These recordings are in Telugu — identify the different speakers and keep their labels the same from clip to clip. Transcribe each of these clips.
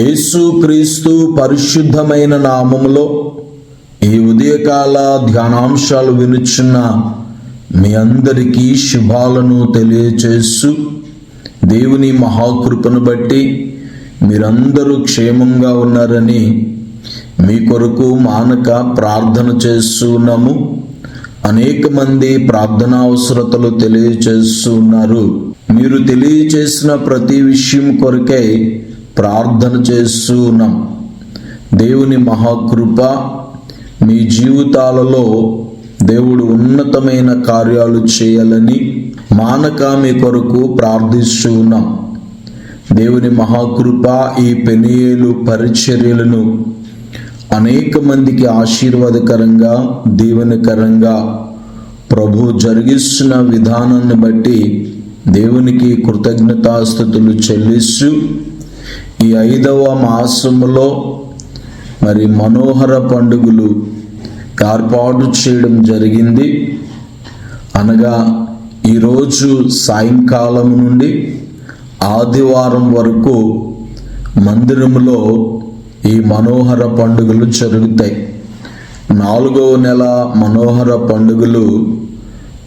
Speaker 1: యేసుక్రీస్తు పరిశుద్ధమైన నామములో ఈ ఉదయకాల ధ్యానాంశాలు వినుచున్న మీ అందరికీ శుభాలను తెలియచేస్తూ దేవుని మహాకృపను బట్టి మీరందరూ క్షేమంగా ఉన్నారని మీ కొరకు మానక ప్రార్థన చేస్తున్నాము అనేక మంది ప్రార్థనా అవసరతలు తెలియచేస్తున్నారు మీరు తెలియచేసిన ప్రతి విషయం కొరకై ప్రార్థన చేస్తూ ఉన్నాం దేవుని మహాకృప మీ జీవితాలలో దేవుడు ఉన్నతమైన కార్యాలు చేయాలని మానక మీ కొరకు ప్రార్థిస్తూ ఉన్నాం దేవుని మహాకృప ఈ పెనియేలు పరిచర్యలను అనేక మందికి ఆశీర్వాదకరంగా దీవెనకరంగా ప్రభు జరిగిస్తున్న విధానాన్ని బట్టి దేవునికి కృతజ్ఞతాస్థుతులు చెల్లిస్తూ ఈ ఐదవ మాసములో మరి మనోహర పండుగలు ఏర్పాటు చేయడం జరిగింది. అనగా ఈరోజు సాయంకాలం నుండి ఆదివారం వరకు మందిరంలో ఈ మనోహర పండుగలు జరుగుతాయి. నాలుగవ నెల మనోహర పండుగలు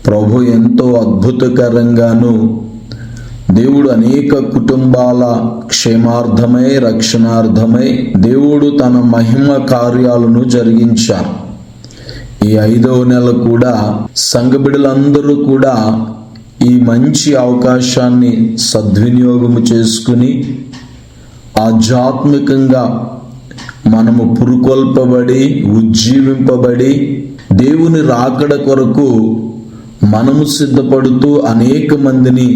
Speaker 1: ప్రభు ఎంతో అద్భుతకరంగాను దేవుడు అనేక కుటుంబాల క్షేమార్థమై రక్షణార్థమై దేవుడు తన మహిమ కార్యాలను జరిగించారు. ఈ ఐదవ నెల కూడా సంఘబిడలందరూ కూడా ఈ మంచి అవకాశాన్ని సద్వినియోగము చేసుకుని ఆధ్యాత్మికంగా మనము పురుకొల్పబడి ఉజ్జీవింపబడి దేవుని రాకడ కొరకు మనము సిద్ధపడుతూ అనేక మందిని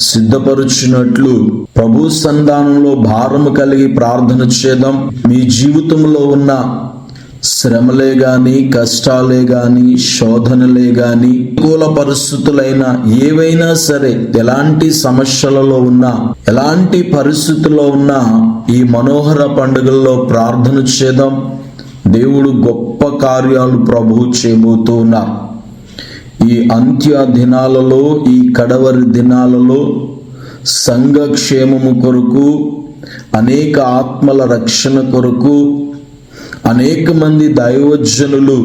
Speaker 1: సిద్ధపరుచినట్లు ప్రభు సంధానంలో భారము కలిగి ప్రార్థన చేద్దాం. మీ జీవితంలో ఉన్న శ్రమలే గాని కష్టాలే గాని శోధనలే గాని అనుకూల పరిస్థితులైన ఏవైనా సరే ఎలాంటి సమస్యలలో ఉన్నా ఎలాంటి పరిస్థితుల్లో ఉన్నా ఈ మనోహర పండుగల్లో ప్రార్థన చేద్దాం. దేవుడు గొప్ప కార్యాలు ప్రభు చేయబోతూ ఉన్నారు. ఈ అంత్య దినాలలో ఈ కడవరి దినాలలో సంఘక్షేమము కొరకు అనేక ఆత్మల రక్షణ కొరకు అనేక మంది దైవజనులు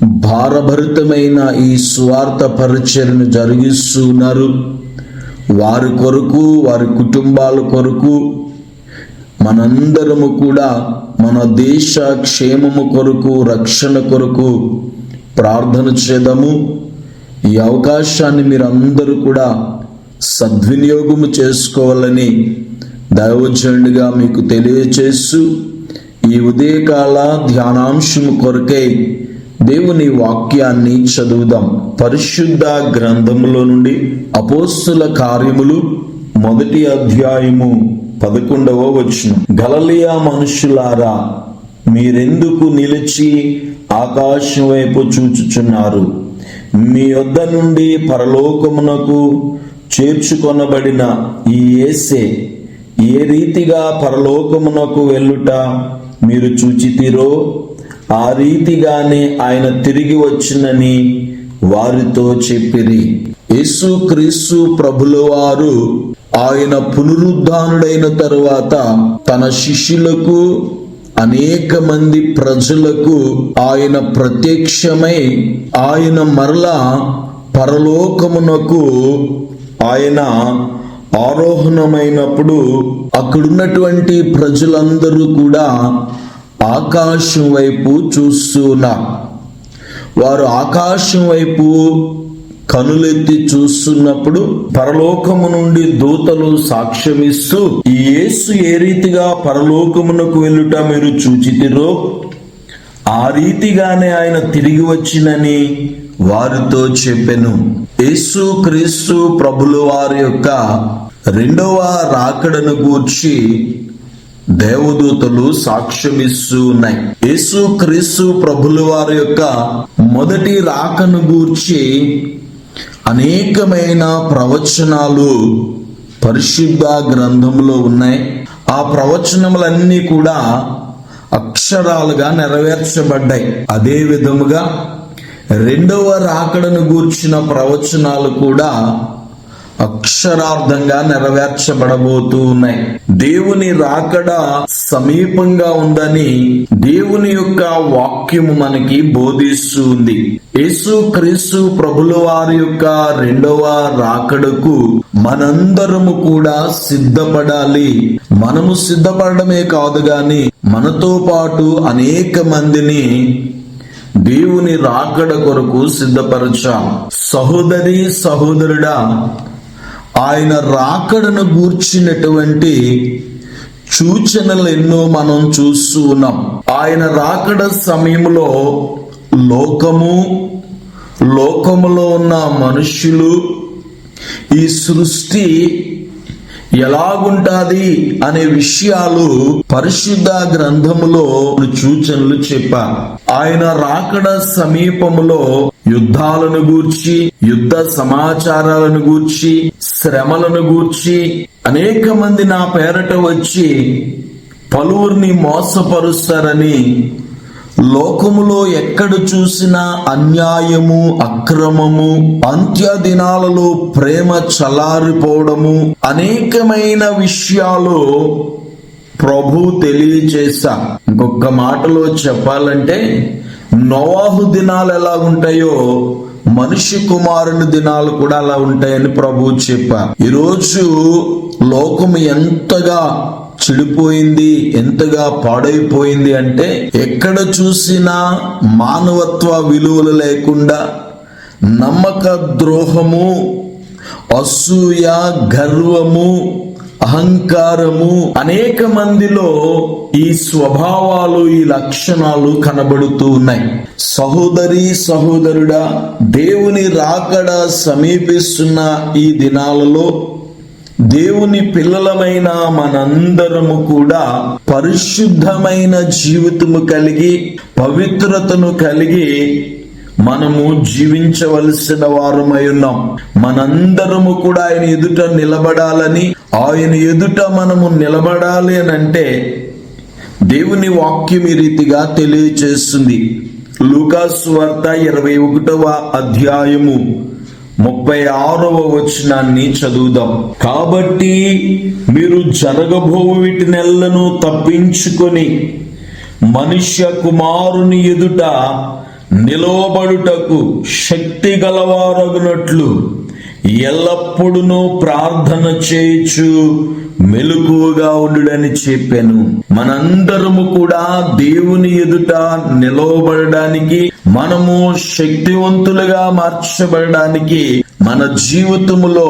Speaker 1: భారభరితమైన ఈ స్వార్థ పరిచయను జరిగిస్తున్నారు వారి కొరకు వారి కుటుంబాల కొరకు మనందరము కూడా మన దేశ క్షేమము కొరకు రక్షణ కొరకు ప్రార్థన చేద్దాము. ఈ అవకాశాన్ని మీరందరూ కూడా సద్వినియోగము చేసుకోవాలని దైవజనుడిగా మీకు తెలియచేస్తూ ఈ ఉదయకాల ధ్యానాంశము కొరకై దేవుని వాక్యాన్ని చదువుదాం. పరిశుద్ధ గ్రంథములో నుండి అపోస్తుల కార్యములు మొదటి అధ్యాయము పదకొండవ వచనం. గలలియా మనుషులారా మీరెందుకు నిలిచి ఆకాశం వైపు చూచుచున్నారు? మీ వద్ద నుండి పరలోకమునకు చేర్చుకొనబడిన ఈ ఏసే ఏ రీతిగా పరలోకమునకు వెళ్ళుట మీరు చూచితిరో ఆ రీతిగానే ఆయన తిరిగి వచ్చినని వారితో చెప్పిరి. యేసు క్రీస్తు ప్రభుల వారు ఆయన పునరుద్ధానుడైన తరువాత తన శిష్యులకు అనేక మంది ప్రజలకు ఆయన ప్రత్యక్షమై ఆయన మరలా పరలోకమునకు ఆయన ఆరోహణమైనప్పుడు అక్కడున్నటువంటి ప్రజలందరూ కూడా ఆకాశం వైపు చూస్తున్నారు. వారు ఆకాశం వైపు కనులెత్తి చూస్తున్నప్పుడు పరలోకము నుండి దూతలు సాక్ష్యమిస్తూ ఈ యేసు ఏ రీతిగా పరలోకమునకు వెళ్ళుట మీరు చూచితిరో ఆ రీతిగానే ఆయన తిరిగి వచ్చినని వారితో చెప్పెను. యేసు క్రీస్తు ప్రభులు వారి యొక్క రెండవ రాకడను గూర్చి దేవదూతలు సాక్ష్యమిస్తూ ఉన్నాయి. యేసు క్రీస్తు ప్రభులు వారి యొక్క మొదటి రాకను గూర్చి అనేకమైన ప్రవచనాలు పరిశుద్ధ గ్రంథంలో ఉన్నాయి. ఆ ప్రవచనములన్నీ కూడా అక్షరాలుగా నెరవేర్చబడ్డాయి. అదే విధముగా రెండవ రాకడను గూర్చిన ప్రవచనాలు కూడా అక్షరార్థంగా నెరవేర్చబడబోతూ ఉన్నాయి. దేవుని రాకడ సమీపంగా ఉందని దేవుని యొక్క వాక్యము మనకి బోధిస్తుంది. యేసు క్రీస్తు ప్రభుల వారి యొక్క రెండవ రాకడకు మనందరము కూడా సిద్ధపడాలి. మనము సిద్ధపడమే కాదు గాని మనతో పాటు అనేక మందిని దేవుని రాకడ కొరకు సిద్ధపరచాం. సహోదరి సహోదరుడా ఆయన రాకడను గూర్చినటువంటి సూచనలు ఎన్నో మనం చూస్తూ ఉన్నాం. ఆయన రాకడ సమయంలో లోకము లోకములో ఉన్న మనుష్యులు ఈ సృష్టి ఎలాగుంటాది అనే విషయాలు పరిశుద్ధ గ్రంథములో సూచనలు చెప్పారు. ఆయన రాకడ సమీపములో యుద్ధాలను గూర్చి యుద్ధ సమాచారాలను గూర్చి శ్రమలను గూర్చి అనేక మంది నా పేరట వచ్చి పలువురిని మోసపరుస్తారని లోకములో ఎక్కడ చూసినా అన్యాయము అక్రమము అంత్య దినాలలో ప్రేమ చలారిపోవడము అనేకమైన విషయాలు ప్రభు తెలియచేశా. ఇంకొక మాటలో చెప్పాలంటే నోవాహు దినాలు ఎలా ఉంటాయో మనిషి కుమారుని దినాలు కూడా అలా ఉంటాయని ప్రభువు చెప్పారు ఈరోజు లోకము ఎంతగా చెడిపోయింది ఎంతగా పాడైపోయింది అంటే ఎక్కడ చూసినా మానవత్వ విలువలు లేకుండా నమ్మక ద్రోహము అసూయ గర్వము అహంకారము అనేక మందిలో ఈ స్వభావాలు ఈ లక్షణాలు కనబడుతూ ఉన్నాయి. సహోదరి సహోదరుడా దేవుని రాకడ సమీపిస్తున్న ఈ దినాలలో దేవుని పిల్లలమైన మనందరము కూడా పరిశుద్ధమైన జీవితము కలిగి పవిత్రతను కలిగి మనము జీవించవలసిన వారమై ఉన్నాం. మనందరము కూడా ఆయన ఎదుట నిలబడాలని ఆయన ఎదుట మనము నిలబడాలి అని అంటే దేవుని వాక్యం ఈ రీతిగా తెలియచేస్తుంది. లూకాసు వార్త ఇరవై ఒకటవ అధ్యాయము ముప్పై ఆరవ వచనాన్ని చదువుదాం. కాబట్టి మీరు జరగబో వీటినెల్లను తప్పించుకొని మనుష్య కుమారుని ఎదుట నిలవబడుటకు శక్తి గలవారగునట్లు ఎల్లప్పుడూ ప్రార్థన చేయొచ్చు మెలకువగా ఉండుడని చెప్పాను. మనందరము కూడా దేవుని ఎదుట నిలవబడడానికి మనము శక్తివంతులుగా మార్చబడడానికి మన జీవితములో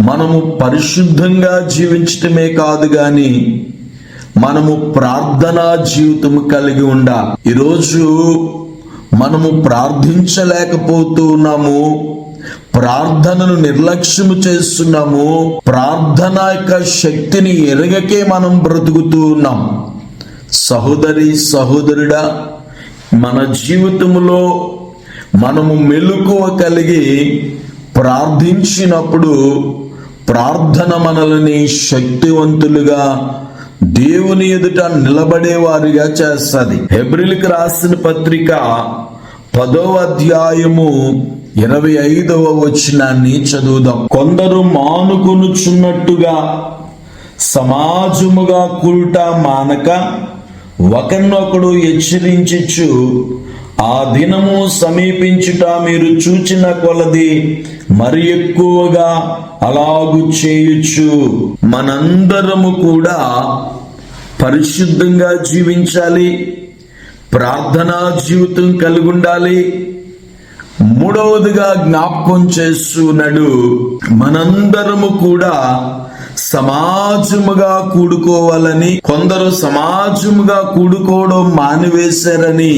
Speaker 1: మనము పరిశుద్ధంగా జీవించటమే కాదు గాని మనము ప్రార్థనా జీవితము కలిగి ఉండాలి. ఈరోజు మనము ప్రార్థించలేకపోతూ ఉన్నాము. ప్రార్థనను నిర్లక్ష్యము చేస్తున్నాము. ప్రార్థన యొక్క శక్తిని ఎరగకే మనం బ్రతుకుతూ ఉన్నాం. సహోదరి సహోదరుడా మన జీవితంలో మనము మెలకువ కలిగి ప్రార్థించినప్పుడు ప్రార్థన మనల్ని శక్తివంతులుగా దేవుని ఎదుట నిలబడే వారిగా చేస్తుంది. హెబ్రిల్కి రాసిన పత్రిక పదో అధ్యాయము ఇరవై ఐదవ వచనాన్ని చదువుదాం. కొందరు మానుకొనుచున్నట్టుగా సమాజముగా కూడుట మానక ఒకరినొకడు హెచ్చరించచ్చు ఆ దినము సమీపించుట మీరు చూచిన కొలది మరి ఎక్కువగా అలాగు చేయొచ్చు మనందరము కూడా పరిశుద్ధంగా జీవించాలి ప్రార్థనా జీవితం కలిగి ఉండాలి మూడవదిగా జ్ఞాపకం చేస్తున్నాడు. మనందరము కూడా సమాజముగా కూడుకోవాలని కొందరు సమాజముగా కూడుకోవడం మానివేశారని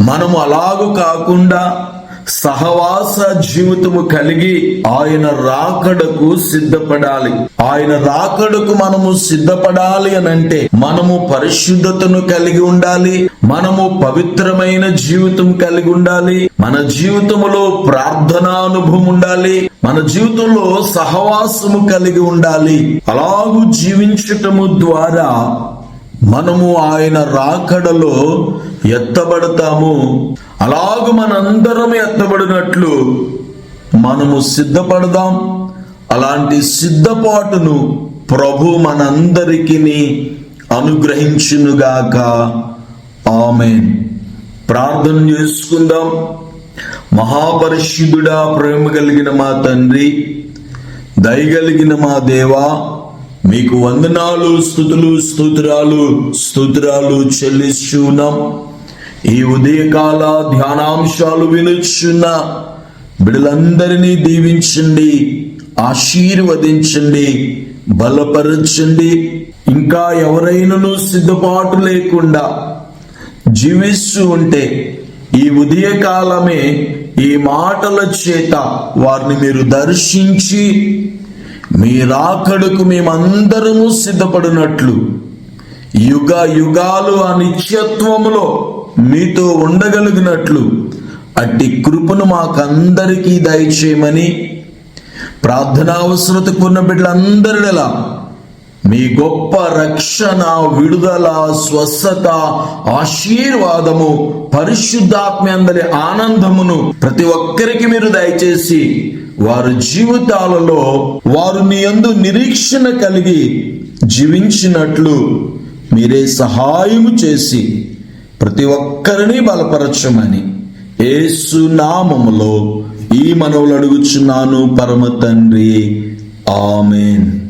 Speaker 1: మనము అలాగూ కాకుండా సహవాస జీవితము కలిగి ఆయన రాకడకు సిద్ధపడాలి. ఆయన రాకడకు మనము సిద్ధపడాలి అని అంటే మనము పరిశుద్ధతను కలిగి ఉండాలి. మనము పవిత్రమైన జీవితం కలిగి ఉండాలి. మన జీవితములో ప్రార్థనానుభవం ఉండాలి. మన జీవితంలో సహవాసము కలిగి ఉండాలి. అలాగూ జీవించటము ద్వారా మనము ఆయన రాకడలో ఎత్తబడతాము. అలాగ మనందరం ఎత్తబడినట్లు మనము సిద్ధపడదాం. అలాంటి సిద్ధపాటును ప్రభు మనందరికీ అనుగ్రహించునుగాక. ఆమె ప్రార్థన చేసుకుందాం. మహాపరిశుద్ధుడా ప్రేమ కలిగిన మా తండ్రి దయగలిగిన మా దేవా మీకు వందనాలు స్థుతులు స్తోత్రాలు స్తోత్రాలు చెల్లిస్తున్నాం. ఈ ఉదయకాల ధ్యానాంశాలు వినుచున్న బిడ్డలందరినీ దీవించండి ఆశీర్వదించండి బలపరచండి. ఇంకా ఎవరైనాను సిద్ధపాటు లేకుండా జీవిస్తూ ఉంటే ఈ ఉదయకాలమే ఈ మాటల చేత వారిని మీరు దర్శించి మీ రాకడకు మేమందరము సిద్ధపడినట్లు యుగ యుగాలు ఆ నిత్యత్వములో మీతో ఉండగలిగినట్లు అట్టి కృపను మాకందరికీ దయచేయమని ప్రార్థనా అవసరతకు ఉన్న బిడ్డలందరిలా మీ గొప్ప రక్షణ విడుదల స్వస్థత ఆశీర్వాదము పరిశుద్ధాత్మ అందరి ఆనందమును ప్రతి ఒక్కరికి మీరు దయచేసి వారి జీవితాలలో వారు మీ యందు నిరీక్షణ కలిగి జీవించినట్లు మీరే సహాయము చేసి ప్రతి ఒక్కరిని బలపరచమని ఏసునామములో ఈ మనవులు అడుగుచున్నాను పరమ తండ్రి. ఆమెన్.